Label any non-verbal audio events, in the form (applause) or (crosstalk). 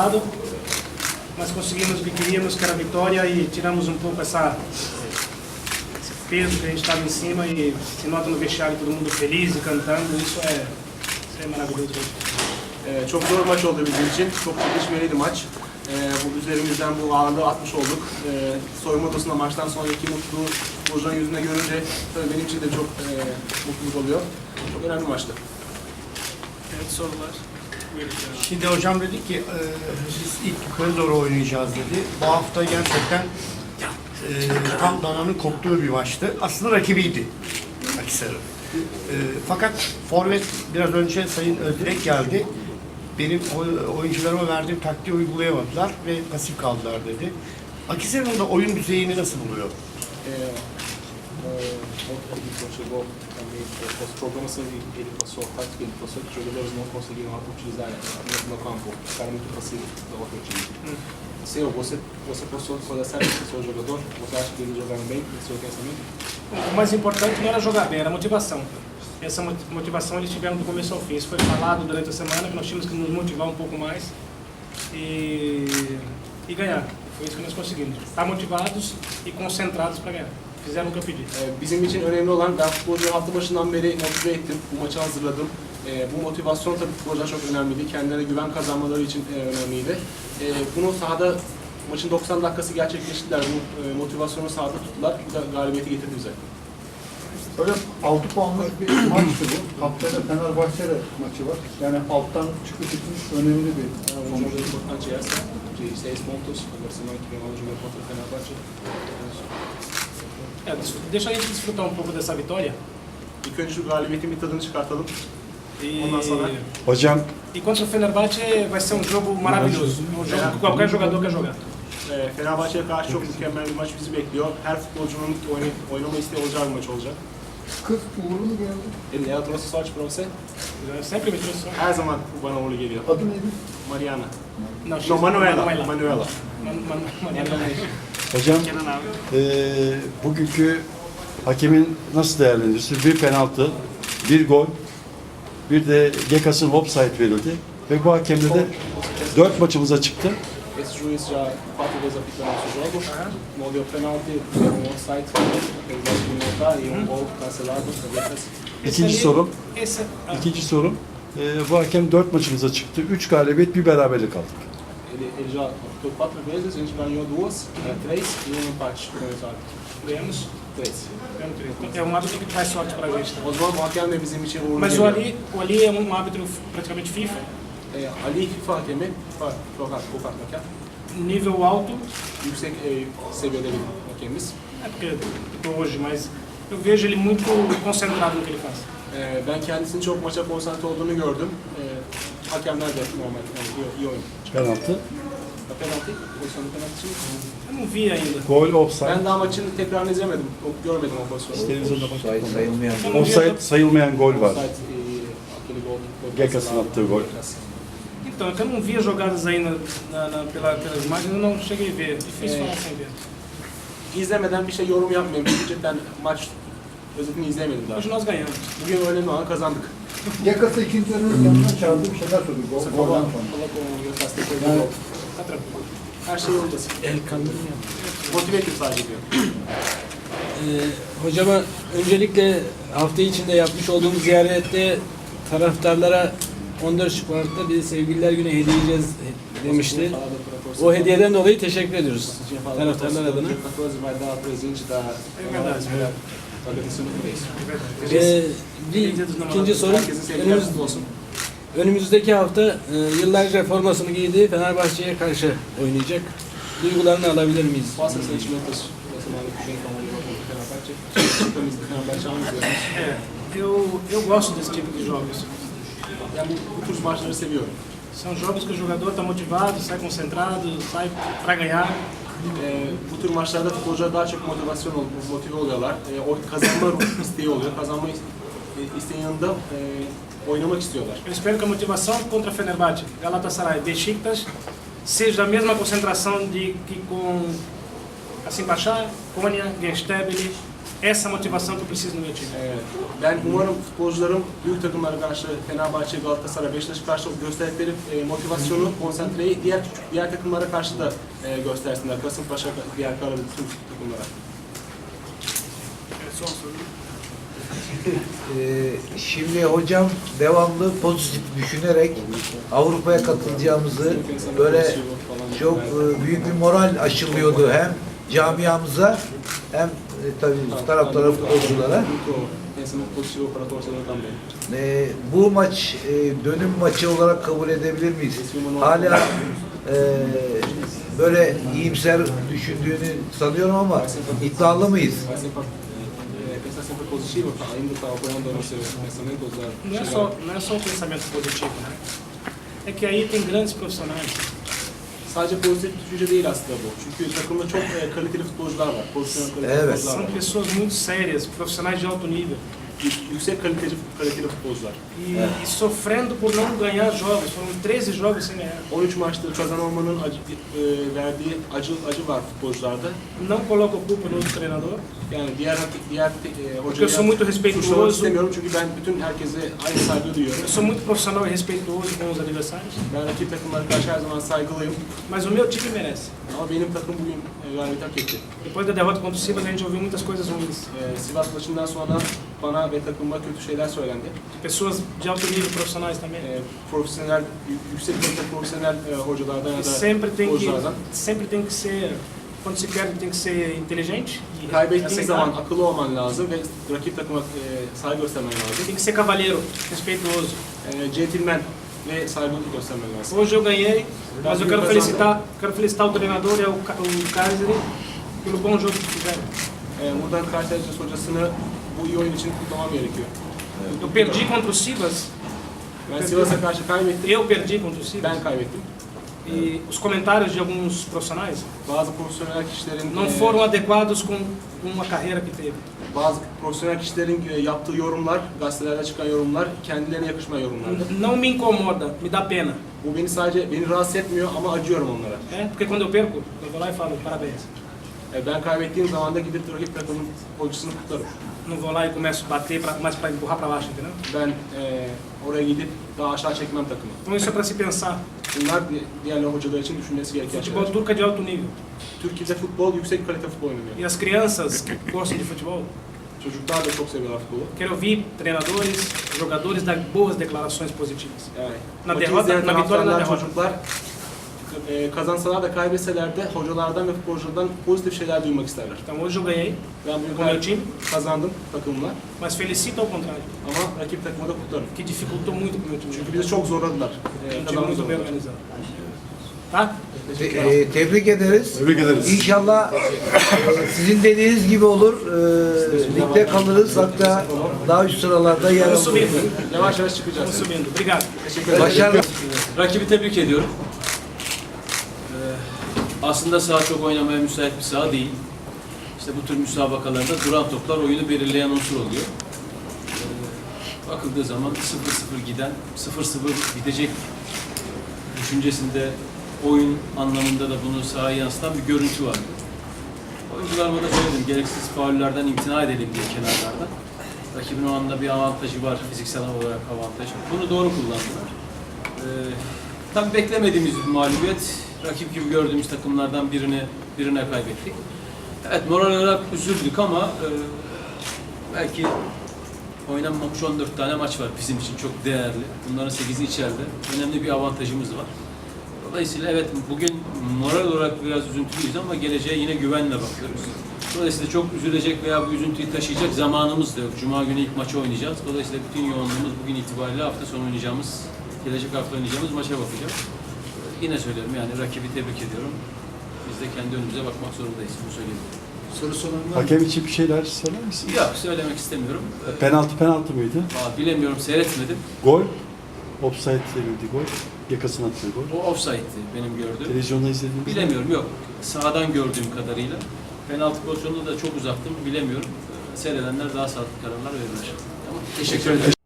resultado, mas conseguimos o que queríamos, que era a vitória, e tiramos um pouco essa, esse peso que a gente estava em cima e se nota no vestiário todo mundo feliz e cantando, isso é, isso é maravilhoso. Ee, çok zor maç oldu bizim için. Çok çekişmeliydi maç. Ee, bu üzerimizden bu alanda atmış olduk. Ee, soyunma odasında maçtan sonraki mutluluğu Burcu'nun yüzünde görünce tabii benim için de çok e, mutluluk oluyor. Çok önemli maçtı. Evet, sorular. Şimdi hocam dedi ki e, biz ilk yukarı doğru oynayacağız dedi. Bu hafta gerçekten e, tam dananın koptuğu bir maçtı. Aslında rakibiydi Akisar'ın. E, fakat Forvet biraz önce Sayın Özdirek geldi. Benim oy- oyuncularıma verdiğim taktiği uygulayamadılar ve pasif kaldılar dedi. Akisar'ın da oyun düzeyini nasıl buluyor? Rodrigo chegou também, os problemas que ele passou, a tática que ele passou, que os jogadores não conseguiram utilizar no, no campo, ficaram muito passivos do outro time. Seu, você, você passou toda essa o seu jogador, você acha que eles jogaram bem, no seu pensamento? O mais importante não era jogar bem, era motivação. Essa mo- motivação eles tiveram do começo ao fim. Isso foi falado durante a semana, que nós tínhamos que nos motivar um pouco mais e, e ganhar. Foi isso que nós conseguimos. Estar motivados e concentrados para ganhar. Que eu pedi. Ee, bizim için önemli olan, ben futbolcuyu hafta başından beri motive ettim, bu maçı hazırladım. Ee, bu motivasyon tabii futbolcular çok önemliydi, kendilerine güven kazanmaları için e, önemliydi. Ee, bunu sahada maçın 90 dakikası gerçekleştiler, bu e, motivasyonu sahada tuttular, bu da galibiyeti getirdi bize. Böyle 6 puanlık bir (clears throat) maçtı bu. Haftaya da Fenerbahçe'yle maçı var. Yani alttan çıkış için önemli bir É jogo importante essa, de 6 pontos, agora semana que vem vamos jogar contra o Fenerbahçe. É, deixa a gente desfrutar um pouco dessa vitória. İlk önce şu galibiyetin bir tadını çıkartalım. E, Ondan sonra Hocam e contra o Fenerbahçe vai ser um jogo maravilhoso. Um jogo que qualquer jogador quer jogar. e, Fenerbahçe'ye karşı çok mükemmel bir maç bizi bekliyor. Her futbolcunun oynay oynama isteği olacağı bir maç olacak. kız uğurlu mu geldi? Ele ela trouxe sorte pra você? Eu sempre me trouxe. Her zaman bana uğurlu geliyor. Adı neydi? Mariana. Não, No, Manuela. Manuela. Manuela. Man- Man- Manuela. Hocam eee, bugünkü hakemin nasıl değerlendiriyorsunuz? Bir penaltı, bir gol, bir de Gekas'ın offside verildi ve bu hakemle de dört maçımıza çıktı. Esse juiz já quatro vezes apitando nossos jogos. Não deu penalti, deu um offside, apesar de não estar, e um gol cancelado. Atletas. İkinci sorum, ikinci sorum. eee, bu hakem dört maçımıza çıktı. Üç galibiyet, bir beraberlik aldık. Ele, ele já apitou quatro vezes, a gente ganhou duas, é, três e um empate com o árbitro. ganhamos. Três. ganhamos três. É um árbitro que traz sorte pra gente. O zaman bu hakem de bizim için uğurlu Mas o. Ali, o Ali é um árbitro praticamente FIFA, E, Ali FIFA hakemi, FIFA, FIFA, FIFA hakem. nível alto. E, seviyede bir hakemimiz. É porque eu tô hoje, mas eu vejo ele muito concentrado no que ele faz. E, ben kendisinin çok maça konsantre olduğunu gördüm. E, hakemler de normal, yani iyi, iyi oyun. Penaltı, Ya Penaltı, pozisyonu penaltı için. Eu não vi ainda. gol, offside. Ben daha maçın tekrarını izlemedim. O- Görmedim o pozisyonu. Televizyonda baktık. Eu não vi Offside sayılmayan gol var. Offside, e, aquele gol. gol Gekas'ın cancelado. attığı gol. Gekas. Então, é que eu não via jogadas aí na, na, na- pela, pelas imagens, eu não cheguei a ver. Difícil É. falar sem ver. İzlemeden bir şey yorum yapmayayım. Cidden maç özetini izleyemedim daha. Hoje nós ganhamos. Bugün önemli olan kazandık. Yakası ikinci yarının yanına çağırdı bir şeyler golden falou, sonra. do Yani gol. Tá tranquilo. Her şey yolunda. El Motive ettim sadece diyor. Ee, hocama öncelikle hafta içinde yapmış olduğumuz ziyarette taraftarlara 14 Şubat'ta bir sevgililer günü hediye edeceğiz demişti. O hediyeden dolayı teşekkür ediyoruz taraftarlar adına. Dia 14 vai dar presente da verdade. Agradecendo por isso. Ee, bir ikinci soru Herkesin sevgiler önümüz, kutlu olsun. önümüzdeki hafta e, yıllarca formasını giydiği Fenerbahçe'ye karşı oynayacak. Duygularını alabilir miyiz? Faça sentimentos da semana que vem com o jogo do Fenerbahçe. Camisa do Fenerbahçe há uns anos. É, eu, eu gosto desse tipo de jogos. Ben bu, bu tür maçları seviyorum. São jogos que o jogador está motivado, sai concentrado, sai para ganhar. Ee, bu tür maçlarda futbolcular daha çok motivasyon motive oluyorlar. Ee, o kazanma isteği oluyor. Kazanma is- e, isteğin yanında e, oynamak istiyorlar. Eu espero que a motivação contra Fenerbahçe, Galatasaray, Beşiktaş seja a mesma concentração de que com assim Bachar, Konya, Gençterbeli, essa motivação que eu preciso no meu time. Ee, ben umarım futbolcularım büyük takımlara karşı Fenerbahçe, Galatasaray, Beşiktaş'a karşı gösterdikleri e, motivasyonu, konsantreyi diğer diğer takımlara karşı da e, göstersinler. Kasımpaşa, diğer Karabük tüm takımlara. Só um segundo. Ee, Şimdi hocam devamlı pozitif düşünerek Avrupa'ya katılacağımızı böyle çok e, büyük bir moral aşılıyordu hem camiamıza hem e, tabii taraftara futbolculara. Pensamento. Ee, bu maç e, dönüm maçı olarak kabul edebilir miyiz? Hala e, böyle iyimser düşündüğünü sanıyorum ama iddialı mıyız? Da Não é, só, pensamento positivo, né? É que aí tem grandes profissionais. Sadece pozitif düşünce değil aslında bu. Çünkü takımda çok e, kaliteli futbolcular var. Pozisyonel kaliteli Evet. futbolcular São var. pessoas muito sérias, profissionais de alto nível. Yük- Yüksek kaliteli, kaliteli futbolcular. E, e sofrendo por não ganhar jogos. Foram 13 jogos sem ganhar. 13 maçta kazanamamanın acı, e, verdiği acı acı var futbolcularda. Não coloco culpa no outro treinador. Yani diğer diğer e, eu sou muito suçlamak respeituoso. istemiyorum çünkü ben bütün herkese aynı saygı duyuyorum. Eu sou muito profissional e respeituoso com os adversários. Ben rakip takımlara karşı her zaman saygılıyım. Mas o meu time merece. Ama benim takım bugün e, galibiyet hak etti. Depois da derrota contra o Sivas, a gente ouviu muitas coisas ruins. E, Sivas maçından sonra bana ve takımıma kötü şeyler söylendi. Pessoas de alto nível profissionais também. E, profesyonel, yü- yüksek kalite profesyonel hocalardan ya da sempre tem que, sempre tem que ser, quando se perde, tem que ser inteligente e Kaybettiğin zaman aceitar. akıllı olman lazım ve rakip takıma e, saygı göstermen lazım. Tem que ser cavalheiro, respeituoso. E, centilmen ve saygı göstermen lazım. Hoje eu ganhei, mas eu quero felicitar, quero felicitar o treinador e o, o pelo bom jogo que fizeram. E, buradan Kayseri hocasını bu iyi oyun için kutlamam gerekiyor. Eu perdi contra o Sivas, Ben Sivas'a karşı kaybettim. eu perdi contra o Sivas. Ben kaybettim. E os comentários de alguns profissionais Bazı profesyonel kişilerin não e, foram adequados com uma carreira que teve. bazı profesyonel kişilerin e, yaptığı yorumlar, gazetelerde çıkan yorumlar kendilerine yakışmayan yorumlardı. Não me incomoda, me dá pena. Bu beni sadece beni rahatsız etmiyor ama acıyorum onlara. É? Porque quando eu perco, eu vou lá e falo parabéns. E, ben kaybettiğim zaman da gidip rakip takımın hocaısını kutlarım. Não vou lá e começo a bater, pra, mas para empurrar para baixo, entendeu? Ben e, oraya gidip daha aşağı çekmem takımı. Então isso é para se pensar. Bunlar diğer hocalar için düşünmesi gereken Futebol şeyler. turco é de alto nível. Türkiye'de futbol yüksek kalite futbol oynanıyor. E as crianças que gostam de futebol, Çocuklar da çok seviyorlar futbolu. quero ouvir treinadores, jogadores dar boas declarações positivas. Yani Na derrota- na vitória, na derrota. çocuklar kazansalar da kaybetseler de hocalardan ve futbolculardan pozitif şeyler duymak isterler. Então hoje eu ganhei Ben bugün com o meu time, kazandım takımla mas felicito ao contrário, ama rakip takımı da kutlarım. que dificultou muito para o meu time. Çünkü bizi çok zorladılar. E, kazanmak zorladılar. Tá? Te- e, tebrik ederiz. Tebrik ederiz. İnşallah (laughs) sizin dediğiniz gibi olur. E, ligde kalırız hatta daha üst sıralarda yer alırız. Yavaş yavaş çıkacağız. Başarılar. Rakibi tebrik ediyorum. Ee, aslında saha çok oynamaya müsait bir saha değil. İşte bu tür müsabakalarda duran toplar oyunu belirleyen unsur oluyor. Ee, bakıldığı zaman 0-0 giden, 0-0 bitecek düşüncesinde oyun anlamında da bunu sahaya yansıtan bir görüntü vardı. Oyuncularıma da söyledim, gereksiz faullerden imtina edelim diye kenarlarda. Rakibin o anda bir avantajı var, fiziksel olarak avantajı. Bunu doğru kullandılar. Ee, tabii beklemediğimiz bir mağlubiyet. Rakip gibi gördüğümüz takımlardan birini birine kaybettik. Evet moral olarak üzüldük ama e, belki oynanmamış 14 tane maç var bizim için çok değerli. Bunların 8'i içeride. Önemli bir avantajımız var. Dolayısıyla evet bugün moral olarak biraz üzüntülüyüz ama geleceğe yine güvenle bakıyoruz. Dolayısıyla çok üzülecek veya bu üzüntüyü taşıyacak zamanımız da yok. Cuma günü ilk maçı oynayacağız. Dolayısıyla bütün yoğunluğumuz bugün itibariyle hafta sonu oynayacağımız, gelecek hafta oynayacağımız maça bakacağız. Yine söylüyorum yani rakibi tebrik ediyorum. Biz de kendi önümüze bakmak zorundayız. Bunu söyleyeyim. Sorusu olan var mı? Hakem için bir şeyler söyler misin? Yok söylemek istemiyorum. Ee, Penaltı penaltı mıydı? Aa, bilemiyorum seyretmedim. Gol. Offside verildi gol. Yakasına attığı gol. O offside'ti benim gördüğüm. Televizyonda izlediğimiz. Bilemiyorum yok. Sağdan gördüğüm kadarıyla. Penaltı pozisyonunda da çok uzaktım bilemiyorum. Ee, Seyredenler daha sağlıklı kararlar verirler. Tamam. Teşekkür ederim.